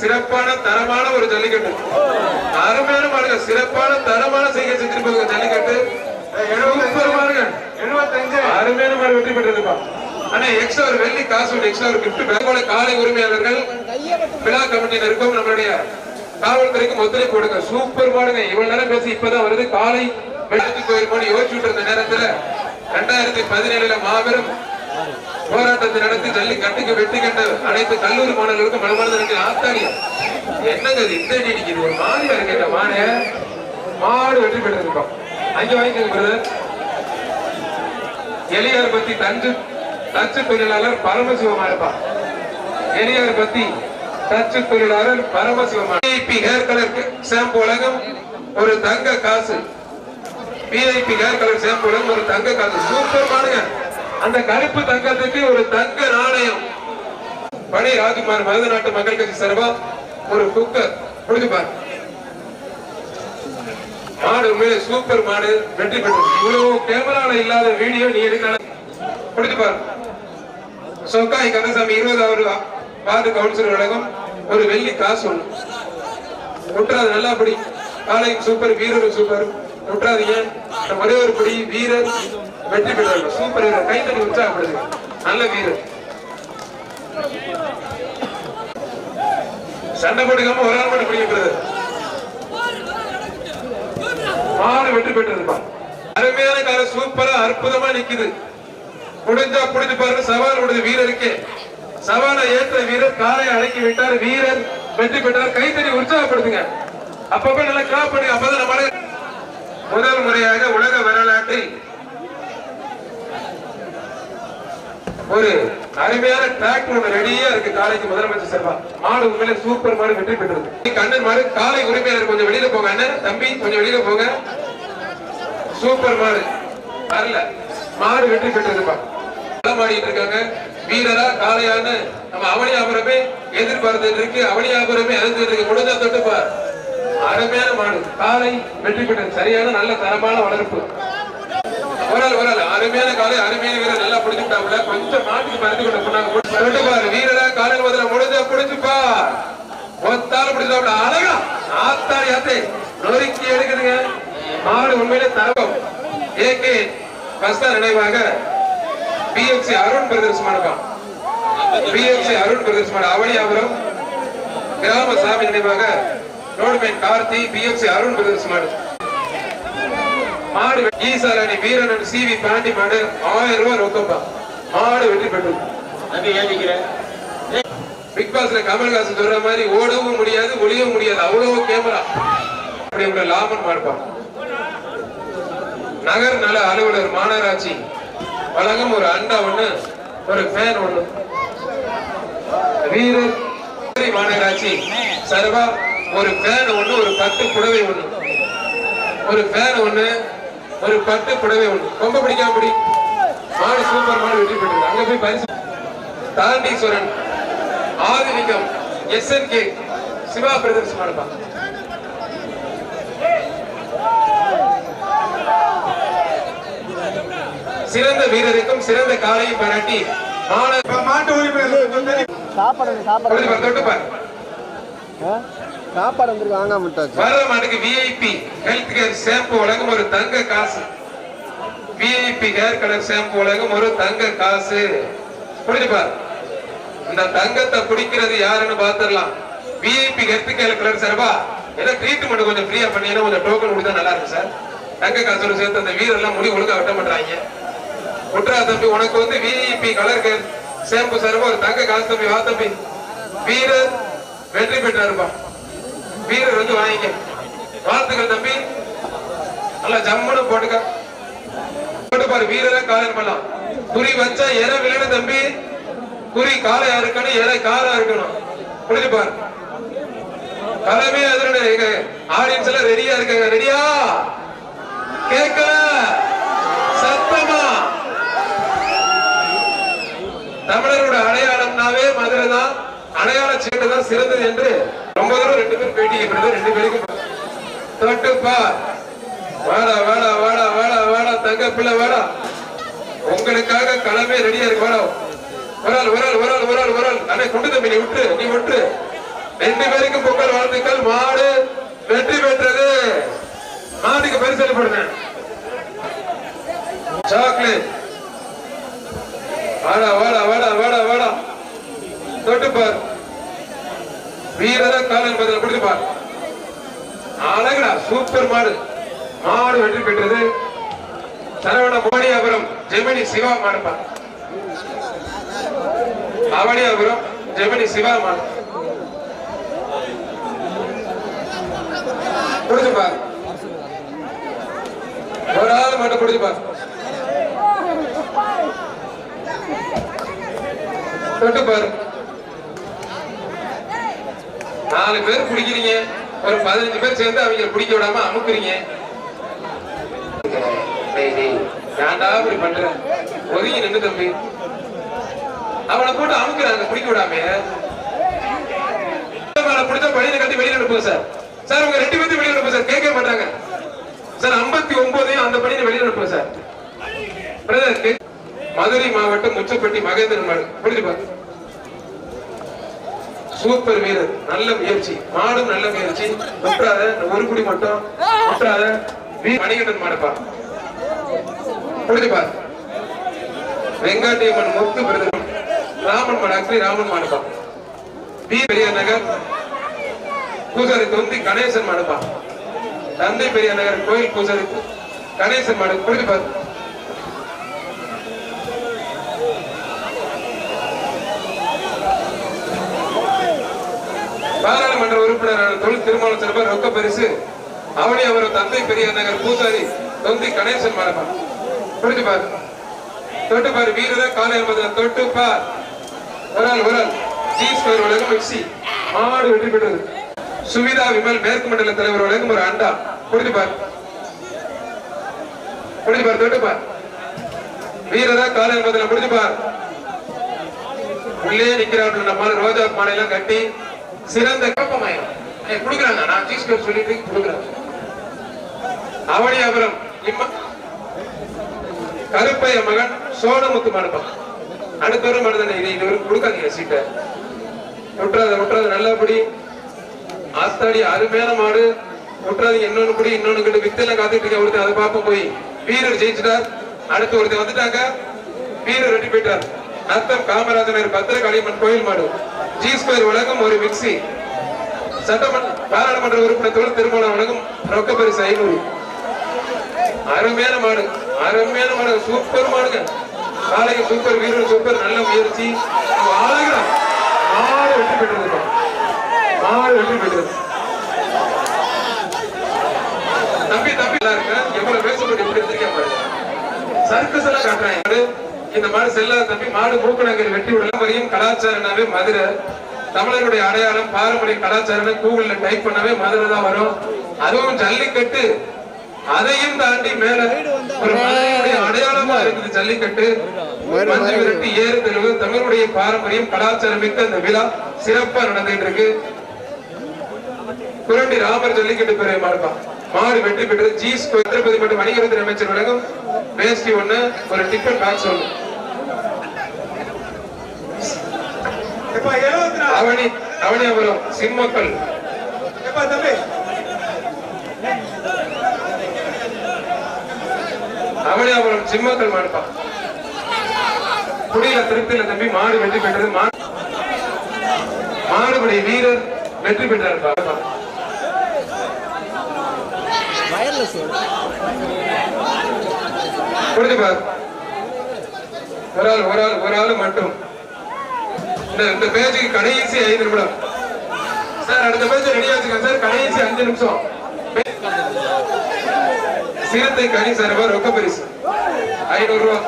சிறப்பான தரமான ஒரு ஜல்லிக்கட்டு. அருமையான மாடுங்க சிறப்பான தரமான செய்கை செஞ்சிருப்பாங்க ஜல்லிக்கட்டு. சூப்பர் மாடுங்க எழுபத்தஞ்சு. அருமையான மாடு வெற்றி பெற்றிருப்பா. ஆனா எக்ஸ்ட்ரா ஒரு வெள்ளி காசு ஒரு எக்ஸ்ட்ரா ஒரு கிஃப்ட் பேங்கோட காலை உரிமையாளர்கள் விழா கமிட்டியினருக்கும் நம்மளுடைய காவல்துறைக்கும் ஒத்துழைப்பு கொடுங்க. சூப்பர் மாடுங்க. இவ்வளவு நேரம் பேசி இப்பதான் வருது. காலை வெள்ளத்துக்கு போயிருக்கோம் யோசிச்சுட்டு இருந்த நேரத்துல ரெண்டாயிரத்தி பதினேழுல மாபெரும் போராட்டத்தை நடத்தி ஜல்லிக்கட்டுக்கு வெட்டி கண்ட அனைத்து கல்லூரி மாணவர்களுக்கும் மனமானது நன்றி. என்னங்க இது? இந்த அடி அடிக்குது? ஒரு மாதிரியா இருக்கு இந்த மாடு மாடு வெற்றி பெற்றிருக்கோம் அங்க வாங்கிக்கோங்க பிரதர் எளியார் பத்தி தஞ்சு தச்சு தொழிலாளர் பரமசிவமா இருப்பா எளியார் பத்தி தச்சு தொழிலாளர் பரமசிவமா விஐபி ஹேர் கலர் ஷாம்பு உலகம் ஒரு தங்க காசு. பிஐபி ஹேர் கலர் ஷாம்பு உலகம் ஒரு தங்க காசு. சூப்பர் பாருங்க அந்த கருப்பு தங்கத்துக்கு ஒரு தங்க நாணயம். பனி ராஜ்குமார் மருத நாட்டு மக்கள் கட்சி சார்பா ஒரு குக்கர். கொடுத்து பாரு. மாடு உண்மையிலே சூப்பர் மாடு வெற்றி பெற்றது. இவ்வளவு கேமரால இல்லாத வீடியோ நீ எடுக்கலாம் கொடுத்து பாரு. சொக்காய் கந்தசாமி இருபதாவது வார்டு கவுன்சிலர் வழங்கும் ஒரு வெள்ளி காசு ஒண்ணு. விட்டுறாது நல்லா படி. காலையும் சூப்பர் வீரரும் சூப்பர் விட்டுறாதீங்க ஒரே ஒரு படி வீரர் வெற்றி பெற்றாங்க சூப்பர் வீரர் கை உற்சாகப்படுது. நல்ல வீரர். சண்டை போட்டுக்காம ஒரு ஆள் மட்டும் பிடிக்கிறது மாடு வெற்றி பெற்றிருப்பா. அருமையான கார சூப்பரா அற்புதமா நிக்குது. முடிஞ்சா புடிஞ்சு பாருங்க சவால் விடுது வீரருக்கு. சவாலை ஏற்ற வீரர் காலை அடக்கி விட்டார் வீரர் வெற்றி பெற்றார். கைத்தறி உற்சாகப்படுத்துங்க. அப்பப்ப நல்லா கிளாப் பண்ணுங்க அப்பதான் நம்ம முதல் முறையாக உலக வரலாற்றில் ஒரு அருமையான டிராக்டர் ஒன்று ரெடியா இருக்கு காலைக்கு முதலமைச்சர் செல்வா மாடு உண்மையில சூப்பர் மாடு வெற்றி பெற்றது. கண்ணன் மாடு காலை உரிமையாளர் கொஞ்சம் வெளியில போங்க அண்ணன். தம்பி கொஞ்சம் வெளியில போங்க. சூப்பர் மாடு. வரல. மாடு வெற்றி பெற்றதுப்பா. மாடிட்டு இருக்காங்க. வீரரா காளையான்னு நம்ம அவனியாபுரமே எதிர்பார்த்துட்டு இருக்கு. அவனியாபுரமே அறிஞ்சிட்டு இருக்கு. முடிஞ்சா தொட்டுப்பா. அருமையான மாடு. காலை வெற்றி பெற்றது. சரியான நல்ல தரமான வளர்ப்பு. ஒரு ஆள் அருமையான காலை அருமையான வீரர். நல்லா பிடிச்சுட்டாப்ல கொஞ்சம் மாட்டுக்கு மருந்து கொண்டு போனாங்க பாரு வீரரா காலையில் முதல்ல முடிஞ்சா பிடிச்சுப்பா. ஒத்தால பிடிச்சாப்ல அழகா. ஆத்தாடி ஆத்தே. நொறுக்கி எடுக்குதுங்க. மாடு உண்மையிலே தரவம். ஏகே பஸ்தா நினைவாக பிஎஃப்சி அருண் பிரதர்ஸ் மாடுப்பான் பிஎஃப்சி அருண் பிரதர்ஸ் மாடு. அவனியாபுரம் கிராம சாமி நினைவாக ரோடுமேன் கார்த்தி பிஎஃப்சி அருண் பிரதர்ஸ் மாடு. மாடு ஈசாரணி வீரன் சி வி பாண்டி மாடு ஆயிரம் ரூபாய் ரொக்கம்பா மாடு வெற்றி பெற்றது. அங்க ஏன் பிக் பாஸ்ல கமல்ஹாசன் சொல்ற மாதிரி ஓடவும் முடியாது ஒளியவும் முடியாது. அவ்வளவு கேமரா. அப்படி உள்ள லாபம் பார்ப்பான் நகர் நல அலுவலர் மாநகராட்சி. வழங்கும் ஒரு அண்டா ஒண்ணு ஒரு ஃபேன் ஒண்ணு. வீரர் மாநகராட்சி. சர்வா ஒரு ஃபேன் ஒண்ணு ஒரு பத்து புடவை ஒண்ணு. ஒரு ஃபேன் ஒண்ணு ஒரு பட்டு புடவை ஒண்ணு. ரொம்ப பிடிக்காம பிடி. மாடு சூப்பர் மாடு வெற்றி பெற்றது. அங்க போய் பரிசு. தாண்டீஸ்வரன் ஆதிலிங்கம் எஸ்என்கே சிவா பிரதர்ஸ் மாடுப்பா. சிறந்த வீரருக்கும் சிறந்த காலையும் பாராட்டி மாணவ மாட்டு உரிமை சாப்பாடு சாப்பாடு தொட்டுப்பார்? சாப்பாடு வந்துருக்கு வாங்க மாட்டாச்சு. வர மாட்டுக்கு விஐபி ஹெல்த் கேர் ஷாம்பு வழங்கும் ஒரு தங்க காசு. விஐபி ஹேர் கலர் ஷாம்பு வழங்கும் ஒரு தங்க காசு. புரிஞ்சுப்பா இந்த தங்கத்தை குடிக்கிறது யாருன்னு பாத்துடலாம் விஐபி ஹெல்த் கேர் கலர் சார்பா? ஏதோ ட்ரீட்மெண்ட் கொஞ்சம் ஃப்ரீயா பண்ணீங்கன்னா கொஞ்சம் டோக்கன் கொடுத்தா நல்லா இருக்கும் சார். தங்க காசோட சேர்த்து அந்த வீரெல்லாம் முடி ஒழுங்கா வெட்ட மாட்டாங்க குற்றா தம்பி உனக்கு வந்து விஐபி கலர் கேர் ஷாம்பு சார்பா ஒரு தங்க காசு தம்பி வா தம்பி. வீரர் வெற்றி பெற்றாருப்பா. வீரர் வந்து வாங்கிக்க. வாழ்த்துக்கள் தம்பி. நல்லா ஜம்முன்னு போட்டுக்க. போட்டு பாரு வீரரை காலையில் பண்ணலாம் குறி வச்சா எற விளையாடு தம்பி. குறி காலையா இருக்கணும் எற காரா இருக்கணும் புரிஞ்சு பாரு. தலைமை அதிரோட ஆடியன்ஸ் எல்லாம் ரெடியா இருக்காங்க. ரெடியா கேட்கல? சத்தமா? தமிழரோட அடையாளம்னாவே மதுரை தான் அடையாள சீட்டு தான் சிறந்தது என்று ரெண்டு பேரும் பேட்டி ரெண்டு பேருக்கும் தங்க பிள்ளை உங்களுக்காக களமே ரெடியா இருக்கு வாடா. ஒரு ஆள் ஒரு ஆள் அண்ணே கொண்டு தம்பி நீ விட்டு நீ விட்டு. ரெண்டு பேருக்கும் பொங்கல் வாழ்த்துக்கள். மாடு வெற்றி பெற்றது. மாட்டுக்கு பரிசு போடுங்க சாக்லேட் வாடா வாடா வாடா வாடா வாடா தொட்டு பார் வீரர கொடுத்துப்பார் பதில் அழகுடா சூப்பர் மாடு. மாடு வெற்றி பெற்றது. சரவண மோனியாபுரம் ஜெமினி சிவா மாடுப்பா அவனியாபுரம் ஜெமினி சிவா மாடு. புடிச்சு ஒரு ஆள் மட்டும் புடிச்சு பார் தொட்டு பாரு. நாலு பேர் பிடிக்கிறீங்க ஒரு பதினஞ்சு பேர் சேர்ந்து அவங்க பிடிக்க விடாம அமுக்குறீங்க. டேய், டேய், ஏன்டா இப்படி பண்ற ஒதுங்கி நின்று தம்பி. அவனை போட்டு அமுக்குறாங்க பிடிக்க விடாம. மேல பிடிச்சா பழியில கட்டி வெளியில அனுப்புங்க சார். சார் உங்க ரெண்டு பேர்த்தையும் வெளியில அனுப்புங்க சார். கேட்க மாட்டாங்க. சார் ஐம்பத்தி ஒன்பதையும் அந்த பணியில வெளியில அனுப்புங்க சார். பிரதர் மதுரை மாவட்டம் முச்சப்பட்டி மகேந்திரன் மாடு புரிஞ்சு பாரு சூப்பர் வீரர். நல்ல முயற்சி. மாடும் நல்ல முயற்சி. முற்றாத ஒரு குடி மட்டும். முற்றாத மணிகண்டன் மாடப்பா புரிஞ்சு வெங்காட்டியம்மன் முத்து பிரதர் ராமன் மாடு ராமன் மாடப்பா பி. பெரியார் நகர் பூசாரி தொந்தி கணேசன் மாடப்பா தந்தை பெரியார் நகர் கோயில் பூசாரி கணேசன் மாடு. புரிஞ்சு பாராளுமன்ற உறுப்பினரான தொழில் திருமணம் சிறப்பாக ரொக்க பரிசு அவனி அவர் தந்தை பெரியார் நகர் பூசாரி தொந்தி கணேசன் மரபா புரிஞ்சு பாரு. தொட்டு பாரு வீரர காலை என்பது தொட்டு பார். ஒரு ஆள் ஒரு ஆள். ஜி ஸ்கொயர் உலகம் மிக்சி மாடு வெற்றி பெற்றது. சுவிதா விமல் மேற்கு மண்டல தலைவர் உலகம் ஒரு அண்டா. புரிஞ்சு பார். புரிஞ்சு பார் தொட்டு பார். வீரர காலை என்பதில் புரிஞ்சு பார். உள்ளே நிக்கிறார்கள் நம்ம ரோஜா மாலையெல்லாம் கட்டி சிறந்த கப்பமயம் கொடுக்குறாங்க. நான் ஜி ஸ்கொயர் சொல்லிட்டு கொடுக்குறாங்க அவனியாபுரம் இம்ம. கருப்பைய மகன் சோனமுத்து மண்டபம் அடுத்த ஒரு இதை இதுவரும் இதுவரைக்கும் கொடுக்காதீங்க சீட்டை விட்டுறாத விட்டுறது நல்லபடி ஆத்தாடி அருமையான மாடு. விட்டுறாதீங்க இன்னொன்னு குடி இன்னொன்னு கிட்ட வித்தெல்லாம் காத்துட்டு இருக்க ஒருத்தர் அதை பார்ப்போம் போய். வீரர் ஜெயிச்சிட்டார். அடுத்து ஒருத்தர் வந்துட்டாங்க. வீரர் ரெட்டி போயிட்டார். நத்தம் காமராஜனர் பத்திரகாளியம்மன் கோயில் மாடு. ஜி ஸ்கொயர் உலகம் ஒரு மிக்சி சட்டமன்ற பாராளுமன்ற உறுப்பினர் தொழில் திருமணம் வழங்கும் ரொக்க பரிசு ஐநூறு. அருமையான மாடு. அருமையான மாடு. சூப்பர் மாடுங்க. காலைக்கு சூப்பர் வீரர் சூப்பர் நல்ல முயற்சி. ஆளுங்க மாடு வெற்றி பெற்றிருக்கோம். மாடு வெற்றி பெற்றது தம்பி தம்பி எல்லாம் இருக்க எவ்வளவு பேசப்பட்டு எப்படி எடுத்திருக்கேன் பாருங்க சர்க்கஸ் எல்லாம் காட்டுறாங்க. இந்த மாடு செல்லாத தம்பி மாடு மூக்கணங்கள் வெட்டி விடலாம். வரையும் கலாச்சாரம்னாவே மதுரை. தமிழருடைய அடையாளம் பாரம்பரிய கலாச்சாரம் கூகுள்ல டைப் பண்ணவே மதுரை தான் வரும். அதுவும் ஜல்லிக்கட்டு. அதையும் தாண்டி மேல ஒரு மதுரையுடைய அடையாளமா இருக்குது ஜல்லிக்கட்டு. மஞ்சு விரட்டி ஏறு தெருவு தமிழுடைய பாரம்பரியம் கலாச்சாரம் மிக்க அந்த விழா சிறப்பா நடந்துட்டு இருக்கு குரண்டி ராமர் ஜல்லிக்கட்டு பெரிய மாடுப்பா. மாடு வெற்றி பெற்றது. ஜி ஸ்கொயர் திருப்பதி மட்டும் வணிகரத்தின் அமைச்சர் வழங்கும். வேஷ்டி ஒண்ணு. ஒரு டிக்கெட் பாக்ஸ் ஒண்ணு. அவனி அவனியாபுரம் தம்பி? அவனியாபுரம் சிம்மக்கள் மாடுப்பா. குடியில திருப்தியில தம்பி மாடு வெற்றி பெற்றது. மாடுபடி வீரர் வெற்றி பெற்றார் புரிஞ்சு பாரு ஒரு ஆள் ஒரு ஆள் ஒரு ஆள் மட்டும். இந்த பேஜுக்கு கடைசி ஐந்து நிமிடம். சார் அடுத்த பேஜ் ரெடி ஆச்சுங்க சார் கடைசி அஞ்சு நிமிஷம். சிறுத்தை கனி சார்பா ரொக்க பரிசு. ஐநூறு ரூபா.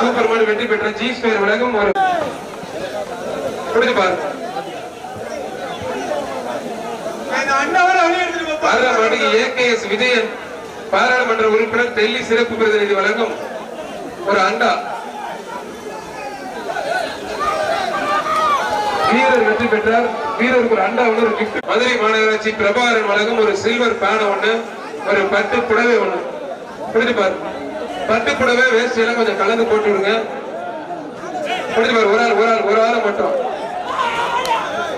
சூப்பர் மாடு வெற்றி பெற்ற ஜி ஸ்கொயர் உலகம் ஒரு புரிஞ்சு பாரு. போப்பா. பாராளுமன்ற ஏகேஎஸ் விஜயன். பாராளுமன்ற உறுப்பினர் டெல்லி சிறப்பு பிரதிநிதி வழங்கும் ஒரு அண்டா. வீரர் வெற்றி பெற்றார். வீரருக்கு ஒரு அண்டா ஒன்று கிஃப்ட் மதுரை மாநகராட்சி பிரபாகரன் வழங்கும் ஒரு சில்வர் பேன ஒண்ணு ஒரு பட்டு புடவை ஒண்ணு புரிஞ்சு பாரு? பட்டு புடவை வேஸ்ட் எல்லாம் கொஞ்சம் கலந்து போட்டு விடுங்க. புரிஞ்சு பாரு? ஒரு ஆள் ஒரு ஆள் ஒரு ஆள் மட்டும்.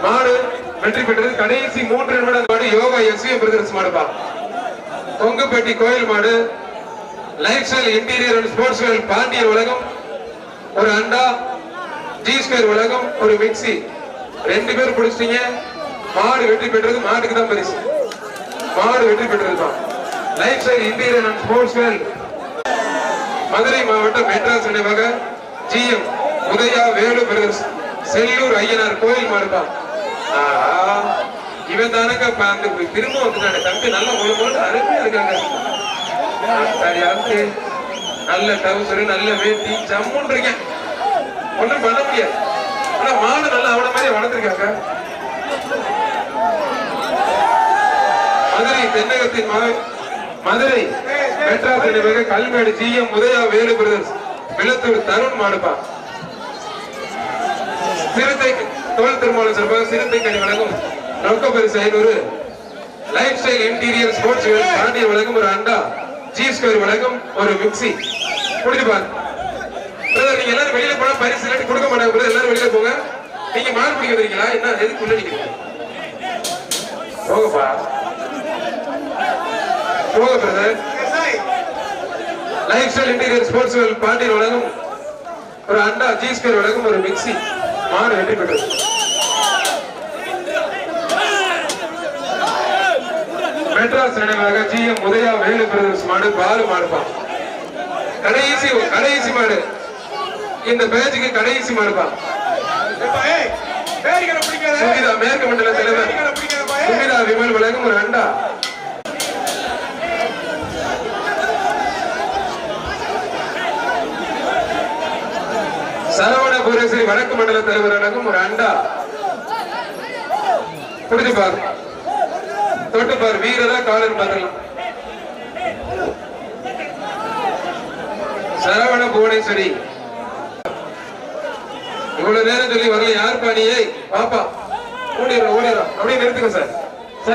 மாடு வெற்றி பெற்றது கடைசி மூன்று நிமிடம் மாடு யோகா எஸ்விஎம் பிரதர்ஸ் மாடுப்பா கொங்குப்பேட்டி கோயில் மாடு. Lifestyle interior and sports Vel Pandiyar உலகம் ஒரு அண்டா ஜி ஸ்கொயர் உலகம் ஒரு மிக்ஸி ரெண்டு பேர் பிடிச்சிட்டீங்க. மாடு வெற்றி பெற்றது மாட்டுக்கு தான் பரிசு. மாடு வெற்றி பெற்றது தான். Lifestyle interior and sports Vel Madurai மாவட்டம் மெட்ராஸ் நினைவாக ஜிஎம் உதயா வேலு பிரதர்ஸ் செல்லூர் ஐயனார் கோயில் மாடு தான். இவன் தானங்க இப்ப அந்த திரும்ப வந்துட்டானே? தம்பி நல்ல முழு முழு அருமையா இருக்காங்க. சரி அடுத்து நல்ல டவுசரு நல்ல வேட்டி ஜம்முன்னு இருக்கேன். ஒண்ணும் பண்ண முடியாது. ஆனா மாடு நல்லா அவன மாதிரி வளர்த்திருக்காங்க. மதுரை தென்னகத்தின் மக- மதுரை மெட்ராஸ் நினைவாக கல்மேடு ஜிஎம் உதயா வேலு பிரதர்ஸ் விளத்தூர் தருண் மாடுப்பா. சிறுத்தை தோல் திருமணம் சிறப்பாக சிறுத்தை கனி வழங்கும் ரொக்க பரிசு ஐநூறு. லைஃப் ஸ்டைல் இன்டீரியர் ஸ்போர்ட்ஸ் வேர் பாண்டிய வழங்கும் ஒரு அண்டா. ஜி ஸ்கொயர் வழங்கும் ஒரு மிக்ஸி குடிச்சு பாரு? பிரதர் நீங்க எல்லாரும் வெளியில போனா பரிசு இல்லாட்டி கொடுக்க மாட்டாங்க பிரதர் எல்லாரும் வெளியில போங்க. நீங்க மாடு பிடிக்க வரீங்களா என்ன எதுக்கு உள்ள நீங்க போங்கப்பா போங்க brother lifestyle interior sports Vel Pandiyan வழங்கும் ஒரு அண்டா. ஜி ஸ்கொயர் வழங்கும் ஒரு மிக்ஸி மாடு வெற்றி பெற்றது. மெட்ராஸ் நினைவாக ஜிஎம் உதயா வேலு பிரதர்ஸ் மாடு பாலு மாடுப்பா கடைசி கடைசி மாடு. இந்த பேஜுக்கு கடைசி மாடுப்பா எப்பா ஏய் பேரிகளை பிடிக்காத. சுமிதா மேற்கு மண்டல தலைவர். சுமிதா விமல் வழங்கும் ஒரு அண்டா. சரவண புரேஸ்வரி வடக்கு மண்டல தலைவர் வழங்கும் ஒரு அண்டா. புரிஞ்சு பாரு தொட்டு பாரு வீரதா காலர் பார்க்கலாம் சரவண புவனேஸ்வரி. இவ்வளவு நேரம் சொல்லி வரல யார் பாணியே? பாப்பா. ஓடிடுறோம் ஓடிடுறோம் அப்படியே நிறுத்துங்க சார்.